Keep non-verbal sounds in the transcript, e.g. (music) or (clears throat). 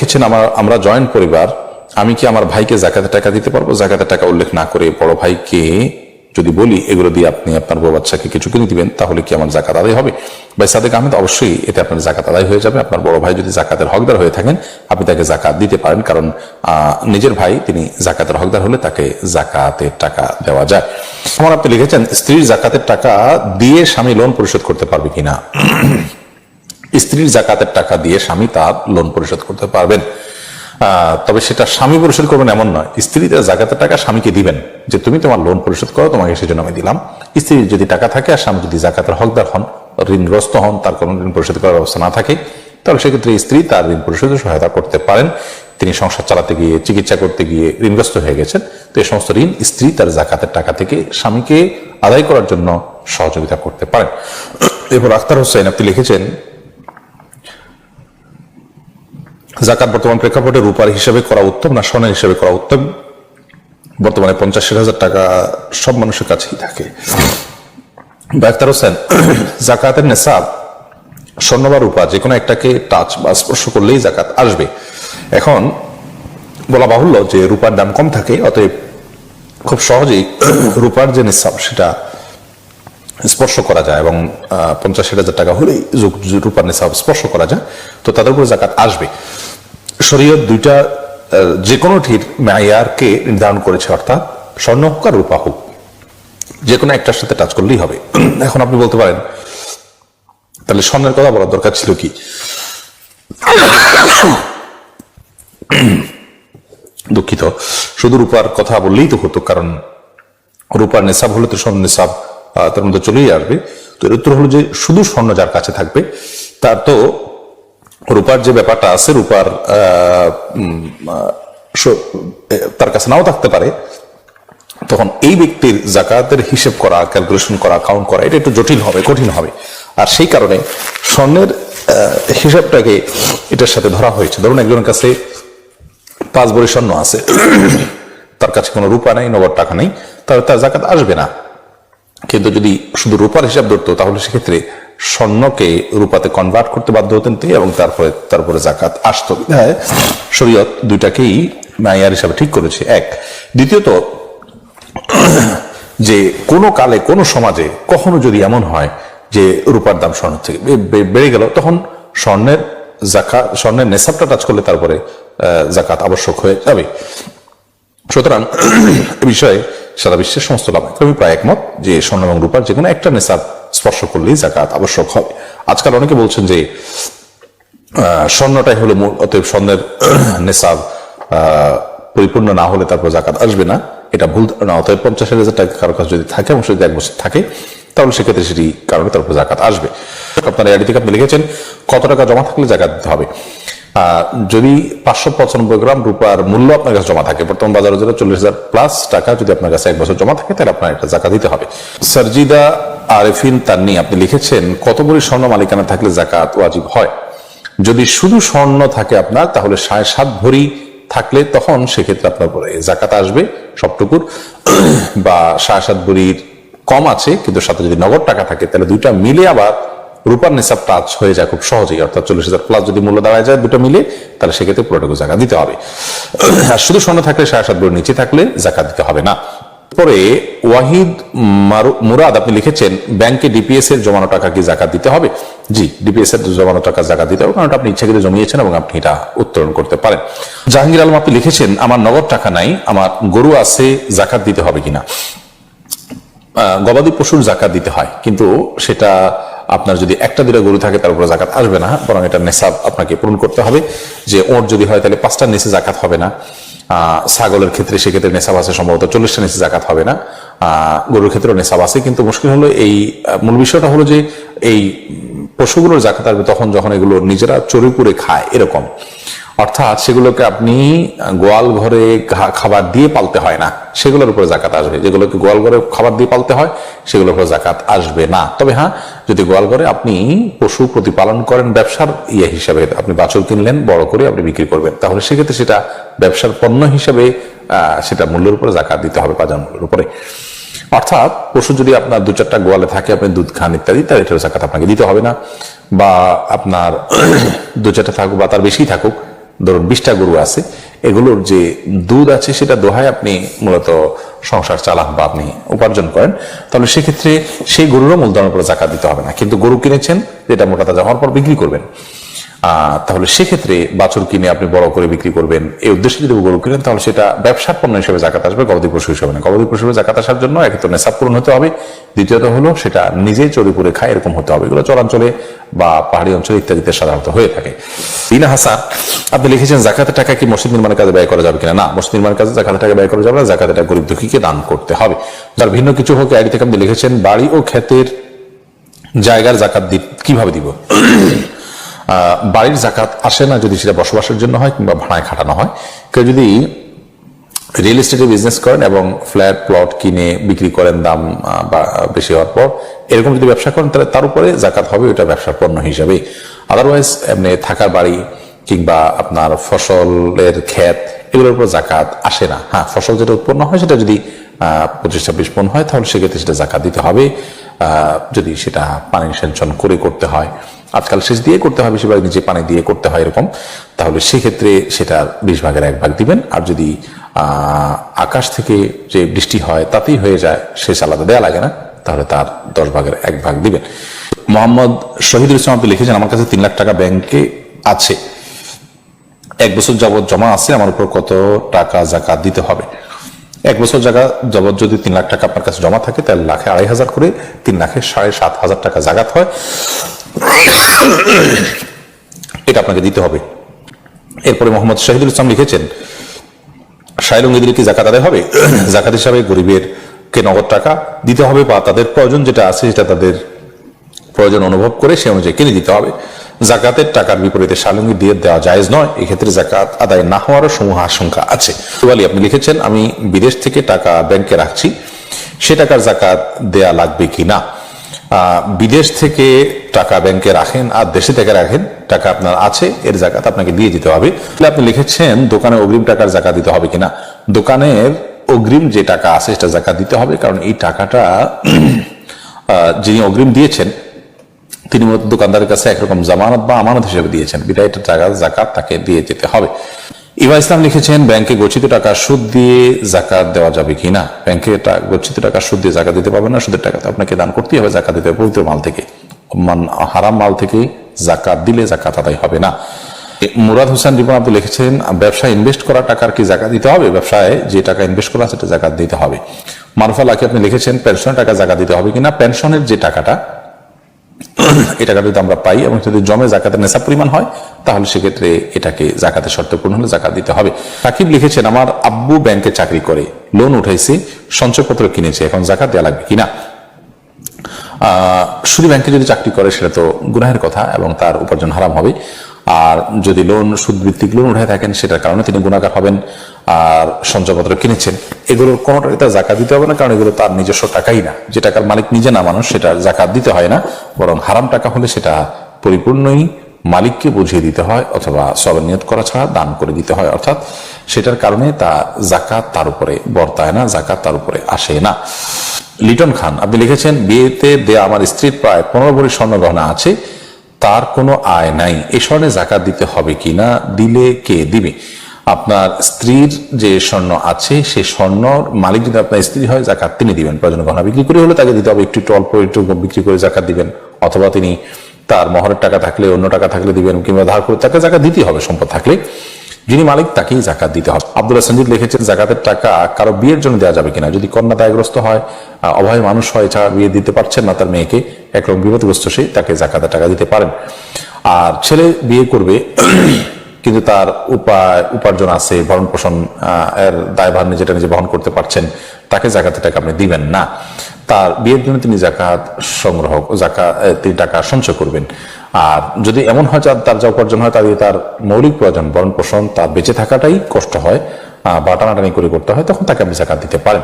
লিখেছেন আমার, আমরা জয়েন্ট পরিবার, আমি কি আমার ভাইকে জাকাতের টাকা দিতে পারব? জাকাতের টাকা উল্লেখ না করে বড় ভাইকে যদি বলি, এগুলো দিয়ে আপনি আপনার বউ বাচ্চাকে কিছু কিনে দিবেন, তাহলে কি আমার জাকাত আদায় হবে? ভাই সাদেক আহমেদ, অবশ্যই এতে আপনার জাকাত আদায় হয়ে যাবে। আপনার বড় ভাই যদি জাকাতের হকদার হয়ে থাকেন, আপনি তাকে জাকাত দিতে পারেন। কারণ নিজের ভাই, তিনি জাকাতের হকদার হলে তাকে জাকাতের টাকা দেওয়া যায়। আমার আপনি লিখেছেন, স্ত্রীর জাকাতের টাকা দিয়ে স্বামী লোন পরিশোধ করতে পারবে কিনা? স্ত্রীর জাকাতের টাকা দিয়ে স্বামী তার লোন পরিশোধ করতে পারবেন। তবে সেটা স্বামী পরিশোধ করবেন এমন নয়। স্ত্রী তার জাকাতের টাকা স্বামীকে দিবেন যে তুমি তোমার লোন পরিশোধ করো, তোমাকে সেজন্য আমি দিলাম। স্ত্রীর যদি টাকা থাকে আর স্বামী যদি জাকাতের হকদার হন, ঋণগ্রস্ত হন, তার কোনো ঋণ পরিশোধ করার ব্যবস্থা না থাকে, তাহলে সেক্ষেত্রে স্ত্রী তার ঋণ পরিশোধে সহায়তা করতে পারেন। তিনি সংসার চালাতে গিয়ে, চিকিৎসা করতে গিয়ে ঋণগ্রস্ত হয়ে গেছেন, তো এই সমস্ত ঋণ স্ত্রী তার জাকাতের টাকা থেকে স্বামীকে আদায় করার জন্য সহযোগিতা করতে পারেন। এরপর আখতার হোসেন, আপনি লিখেছেন জাকাত বর্তমান প্রেক্ষাপটে রূপার হিসেবে করা উত্তম, না স্বর্ণের হিসেবে করা উত্তম? বর্তমানে পঞ্চাশ হাজার টাকা সব মানুষের কাছেই থাকে। ডাক্তার হোসেন জাকাতের নেশাব, স্বর্ণ বা রূপা, যে কোনো একটাকে টাচ বা স্পর্শ করলেই জাকাত আসবে। এখন বলা বাহুল্য যে রূপার দাম কম থাকে, অতএব খুব সহজেই রূপার যে নিঃসাব সেটা স্পর্শ করা যায় এবং পঞ্চাশ হাজার টাকা হলেই রূপার নিসাব স্পর্শ করা যায়। তো তাদের উপরে জাকাত আসবে। শরীয়ত দুইটা যে কোনোটির মেয়ারকে নির্ধারণ করেছে, অর্থাৎ স্বর্ণ হোক আর রূপা হোক যে কোনো একটার সাথে টাচ করলেই হবে। এখন আপনি বলতে পারেন, তাহলে স্বর্ণের কথা বলার দরকার ছিল কি? দুঃখিত। শুধু রূপার কথা বললেই তো হতো, কারণ রূপার নেশাব হলে তো স্বর্ণ নেশাব তার মধ্যে চলেই আসবে। তো এর উত্তর হলো যে শুধু স্বর্ণ যার কাছে থাকবে, তার তো রূপার যে ব্যাপারটা আছে, রূপার তার কাছে নাও থাকতে পারে। তখন এই ব্যক্তির জাকাতের হিসেব করা ক্যালকুলেশন করা কাউন্ট করা, এটা একটু জটিল হবে, কঠিন হবে। আর সেই কারণে স্বর্ণের হিসাবটাকে এটার সাথে ধরা হয়েছে। ধরুন একজনের কাছে পাঁচ বড়ি স্বর্ণ আছে, তার কাছে কোনো রূপা নেই, নগদ টাকা নেই, তাহলে তার জাকাত আসবে না। কিন্তু যদি শুধু রূপার হিসাব ধরতো, তাহলে সেক্ষেত্রে স্বর্ণকে রূপাতে কনভার্ট করতে বাধ্য হতেন তিনি এবং তারপরে তারপরে জাকাত আসতো। বিধায় শরীয়ত দুইটাকেই মায়ার হিসাবে ঠিক করেছে। এক। দ্বিতীয়ত, যে কোনো কালে, কোনো সমাজে কখনো যদি এমন হয় যে রূপার দাম স্বর্ণের থেকে বেড়ে গেল, তখন স্বর্ণের জাকা, স্বর্ণের নেশাবটা টাচ করলে তারপরে জাকাত আবশ্যক হয়ে যাবে। সুতরাং এ বিষয়ে সারা বিশ্বের সমস্ত লাভাকর্মী প্রায় একমত যে স্বর্ণ এবং রূপার যে কোনো একটা নেশাব স্পর্শ করলেই জাকাত আবশ্যক হবে আজকাল অনেকে বলছেন যে স্বর্ণটাই হলো মূল অতএব স্বর্ণের (clears throat) আহ, পরিপূর্ণ না হলে তারপর জাকাত আসবে না। এটা ভুল না অতএব পঞ্চাশ হাজার টাকা কারও কাছে যদি থাকে এবং যদি এক বছর থাকে তাহলে সেক্ষেত্রে সেটি কারণে তারপর জাকাত আসবে। আপনার এআডি থেকে আপনি লিখেছেন কত টাকা জমা থাকলে জাকাত দিতে হবে? যদি পাঁচশো পঁচানব্বই গ্রাম রূপার মূল্য আপনার কাছে জমা থাকে, বর্তমান বাজারে যেটা চল্লিশ হাজার প্লাস টাকা, যদি আপনার কাছে এক বছর জমা থাকে, তাহলে আপনার একটা জাকাত দিতে হবে। সার্জিদা আরেফিন তান্নি, আপনি লিখেছেন, কত বড়ি স্বর্ণ মালিকানা থাকলে জাকাত ওয়াজিব হয়? যদি শুধু স্বর্ণ থাকে আপনার, তাহলে সাড়ে সাত ভরি থাকলে তখন সেক্ষেত্রে আপনার জাকাত আসবে সবটুকুর। (clears throat) বা সাড়ে সাত ভরির কম আছে, কিন্তু সাথে যদি নগদ টাকা থাকে, তাহলে দুইটা মিলে আবার রূপার নিসাব টাচ হয়ে যায় খুব সহজেই, অর্থাৎ চল্লিশ হাজার প্লাস যদি মূল্য দাঁড়ায় যায় দুটো মিলে তাহলে সেক্ষেত্রে পুরোটুকু জাকাত দিতে হবে। আর শুধু স্বর্ণ থাকলে সাড়ে সাত ভরির নিচে থাকলে জাকাত দিতে হবে না। পরে ওয়াহিদ মারু- মুরাদ, আপনি লিখেছেন, ব্যাংকে ডিপিএস এর জমানো টাকা কি জাকাত দিতে হবে? জি ডিপিএস এর জমানো টাকা জাকাত দিতে হবে, কারণ আপনি ইচ্ছাকৃত জমিয়েছেন এবং আপনি এটা উত্তোলন করতে পারেন। জাহাঙ্গীর আলম, আপনি লিখেছেন, আমার নগদ টাকা নাই, আমার গরু আছে, জাকাত দিতে হবে কিনা? গবাদি পশুর জাকাত দিতে হয়, কিন্তু সেটা আপনার যদি একটা দুটা গরু থাকে, তার উপরে জাকাত আসবে না, বরং এটা নেশাব আপনাকে পূরণ করতে হবে। যে ওর যদি হয়, তাহলে পাঁচটার নিচে জাকাত হবে না। ছাগলের ক্ষেত্রে সেক্ষেত্রে নেশাব আছে, সম্ভবত চল্লিশটা নিচে জাকাত হবে না। গরুর ক্ষেত্রেও নেশাব আছে, কিন্তু মুশকিল হলো এই মূল বিষয়টা হলো যে এই পশুগুলোর জাকাত আসবে তখন যখন এগুলো নিজেরা চুরি করে খায়, এরকম। অর্থাৎ সেগুলোকে আপনি গোয়াল ঘরে খাবার দিয়ে পালতে হয় না। সেগুলোর উপরে জাকাত আসবে। যেগুলোকে গোয়াল ঘরে খাবার দিয়ে পালতে হয়, সেগুলোর উপরে জাকাত আসবে না। তবে হ্যাঁ যদি গোয়াল ঘরে আপনি পশু প্রতিপালন করেন, ব্যবসার ইয়ে হিসাবে আপনি বাছুর কিনলেন, বড় করে আপনি বিক্রি করবেন, তাহলে সেক্ষেত্রে সেটা ব্যবসার পণ্য হিসাবে সেটা মূল্যের উপরে জাকাত দিতে হবে বাজার মূল্যের উপরে। অর্থাৎ পশু যদি আপনার দু চারটা গোয়ালে থাকে, আপনি দুধ খান ইত্যাদি, তাহলে জাকাত আপনাকে দিতে হবে না। বা আপনার (clears throat) দু চারটা থাকুক বা তার বেশি থাকুক ধরুন বিশটা গরু আছে, এগুলোর যে দুধ আছে সেটা দোহায় আপনি মূলত সংসার চালান বা আপনি উপার্জন করেন, তাহলে সেক্ষেত্রে সেই গরুরও মূলধনের উপরে জাকাত দিতে হবে না। কিন্তু গরু কিনেছেন, যেটা মোটা তাজা হওয়ার পর বিক্রি করবেন। তাহলে সেক্ষেত্রে বাছুর কিনে আপনি বড় করে বিক্রি করবেন। এই উদ্দেশ্যে যদি গরু কিনেন, তাহলে সেটা ব্যবসার পণ্য হিসেবে জাকাত আসবে, গবাদি পশু হিসেবে না। গবাদি পশু হিসেবে জাকাত আসার জন্য এক তো নেশাব পূরণ হতে হবে। দ্বিতীয়ত হলো সেটা নিজেই চড়ি পরে খায়, এরকম হতে হবে। এগুলো চরাঞ্চলে বা পাহাড়ি অঞ্চলে ইত্যাদিতে সাধারণত হয়ে থাকে। বিনা হাসান, আপনি লিখেছেন, জাকাতের টাকা কি মসজিদ নির্মাণের কাজে ব্যয় করা যাবে কিনা? না, মসজিদ নির্মাণের কাজে জাকাতের টাকা ব্যয় করা যাবে না, জাকাতের টাকা গরিব দুঃখীকে দান করতে হবে। যার ভিন্ন কিছু হোক আইডি থেকে আপনি লিখেছেন, বাড়ি ও ক্ষেতের জায়গার জাকাত কীভাবে দিব? বাড়ির জাকাত আসে না যদি সেটা বসবাসের জন্য হয় কিংবা ভাড়ায় খাটানো হয়। কেউ যদি রিয়েল এস্টেটে বিজনেস করেন এবং ফ্ল্যাট, প্লট কিনে বিক্রি করেন দাম বেশি হওয়ার পর এরকম যদি ব্যবসা করেন, তাহলে তার উপরে জাকাত হবে ওটা ব্যবসার পণ্য হিসাবে। আদারওয়াইজ এমনি থাকার বাড়ি কিংবা আপনার ফসলের ক্ষেত, এগুলোর উপর জাকাত আসে না। হ্যাঁ ফসল যেটা উৎপন্ন হয়, সেটা যদি পঁচিশ, ছাব্বিশ পণ্য হয়, তাহলে সেক্ষেত্রে সেটা জাকাত দিতে হবে। যদি সেটা পানি সেঞ্চন করে করতে হয় আজকাল সেচ দিয়ে করতে হয়, বেশিরভাগ নিচে পানি দিয়ে করতে হয় এরকম। তাহলে সেক্ষেত্রে সেটার বিশ ভাগের এক ভাগ দিবেন। আর যদি আকাশ থেকে যে বৃষ্টি হয় তাতেই হয়ে যায় সেচ আলাদা দেয়া লাগে না। তাহলে তার দশ ভাগের এক ভাগ দিবেন। মোহাম্মদ শহীদুল ইসলাম আপনি লিখেছেন, আমার কাছে তিন লাখ টাকা ব্যাংকে আছে। এক বছর যাবৎ জমা আছে, আমার উপর কত টাকা জাকাত দিতে হবে? এক বছর জায়গা যাবত যদি তিন লাখ টাকা আপনার কাছে জমা থাকে, তাহলে লাখে আড়াই হাজার করে তিন লাখে সাড়ে সাত হাজার টাকা জাগাত হয়। এটা আপনাকে দিতে হবে। এরপরে মোহাম্মদ শাহিদুল ইসলাম লিখেছেন শাইলুং এদের কি জাকাত আদায় হবে? জাকাত হিসাবে গরিবের কে নগদ টাকা দিতে হবে বা তাদের প্রয়োজন যেটা আছে সেটা তাদের প্রয়োজন অনুভব করে সে অনুযায়ী কিনে দিতে হবে। জাকাতের টাকার বিপরীতে শালুঙ্গি দিয়ে দেওয়া জায়েজ নয়, এক্ষেত্রে জাকাত আদায় না হওয়ারও সমূহ আশঙ্কা আছে। সুবালি আপনি লিখেছেন, আমি বিদেশ থেকে টাকা ব্যাংকে রাখছি, সে টাকার জাকাত দেয়া লাগবে কি না বিদেশ থেকে টাকা ব্যাংকে রাখেন আর দেশে থেকে রাখেন, টাকা আপনার আছে, এর জাকাত আপনাকে দিয়ে দিতে হবে। তাহলে আপনি লিখেছেন, দোকানে অগ্রিম টাকার জাকাত দিতে হবে কিনা? দোকানের অগ্রিম যে টাকা আছে, সেটা জাকাত দিতে হবে, কারণ এই টাকাটা যিনি অগ্রিম দিয়েছেন, তিনি মূলত দোকানদারের কাছে একরকম জামানত বা আমানত হিসেবে দিয়েছেন। বিদায় টাকা জাকাত তাকে দিয়ে যেতে হবে। ইবা ইসলাম লিখেছেন, ব্যাংকে গচ্ছিত টাকা সুদ দিয়ে জাকাত দেওয়া যাবে কিনা ব্যাংকে গচ্ছিত টাকা সুদ দিয়ে জাকাত দিতে পারবেন না, সুদের টাকা আপনাকে দান করতেই হবে জাকাত দিতে হবে মাল থেকে। মান, হারাম মাল থেকে জাকাত দিলে জাকাত আদায় হবে না। মুরাদ হোসেন রিপন আপনি লিখেছেন, ব্যবসায় ইনভেস্ট করা টাকার কি জাকাত দিতে হবে? ব্যবসায় যে টাকা ইনভেস্ট করা সেটা জাকাত দিতে হবে। মারুফা লাকি আপনি লিখেছেন পেনশনের টাকা জাকাত দিতে হবে কিনা পেনশনের যে টাকাটা এই টাকাটা যদি আমরা পাই এবং যদি জমে জাকাতের নেশা পরিমাণ হয়, তাহলে সেক্ষেত্রে এটাকে জাকাতের শর্ত পূর্ণ হলে জাকাত দিতে হবে। সাকিব লিখেছেন, আমার আব্বু ব্যাংকে চাকরি করে লোন উঠাইছে, সঞ্চয়পত্র কিনেছে, এখন জাকাত দেওয়া লাগবে কিনা? শুধু ব্যাংকে যদি চাকরি করে, সেটা তো গুনাহের কথা এবং তার উপার্জন হারাম হবে। আর যদি লোন সুদ ভিত্তিক লোন উঠায় থাকেন, সেটার কারণে তিনি গুণাগার হবেন। আর সঞ্চয়পত্র কিনেছেন, এগুলোর কোনোটাই তার জাকাত দিতে হবে না, কারণ এগুলো তার নিজস্ব টাকাই না। যে টাকার মালিক নিজে না মানুষ সেটা জাকাত দিতে হয় না, বরং হারাম টাকা হলে সেটা পরিপূর্ণই মালিককে বুঝিয়ে দিতে হয় অথবা সবের নিয়ত করা ছাড়া দান করে দিতে হয়। অর্থাৎ সেটার কারণে তা জাকাত তার উপরে বর্তায় না, জাকাত তার উপরে আসে না। লিটন খান, আপনি লিখেছেন, বিয়েতে দেয়া আমার স্ত্রীর প্রায় পনেরো ভরি স্বর্ণ গহনা আছে, তার কোনো আয় নাই, এ স্বর্ণে জাকাত দিতে হবে কি না, দিলে কে দিবে? আপনার স্ত্রীর যে স্বর্ণ আছে, সেই স্বর্ণর মালিক যদি আপনার স্ত্রী হয়, জাকাত তিনি দিবেন। প্রয়োজন গহনা বিক্রি করে হলে তাকে দিতে হবে। একটু একটু, অল্প, একটু বিক্রি করে জাকাত দিবেন। অথবা তিনি তার মহরের টাকা থাকলে, অন্য টাকা থাকলে দিবেন, কিংবা ধার করে তাকে জাকাত দিতেই হবে, সম্পদ থাকলে। যিনি মালিক, তাকেই জাকাত দিতে হবে। আব্দুল্লাহ সঞ্জিদ লিখেছেন, জাকাতের টাকা কারও বিয়ের জন্য দেওয়া যাবে কিনা? যদি কন্যা দায়গ্রস্ত হয় অভাবী মানুষ হয় ছাড়া বিয়ে দিতে পারছেন না, তার মেয়েকে একরকম বিপদগ্রস্ত সেই তাকে জাকাতের টাকা দিতে পারেন। আর ছেলে বিয়ে করবে কিন্তু তার উপায়, উপার্জন আছে ভরণ পোষণ এর দায়ভার নিজেটা নিজে বহন করতে পারছেন, তাকে জাকাতের টাকা আপনি দিবেন না। তার বিয়ের জন্য তিনি জাকাত সংগ্রহ জাকাত তিনি টাকা সঞ্চয় করবেন। আর যদি এমন হয় যে তার যা উপার্জন হয়, তার দিয়ে তার মৌলিক প্রয়োজন ভরণ পোষণ তার বেঁচে থাকাটাই কষ্ট হয় বা টানাটানি করে করতে হয়, তখন তাকে আপনি জাকাত দিতে পারেন।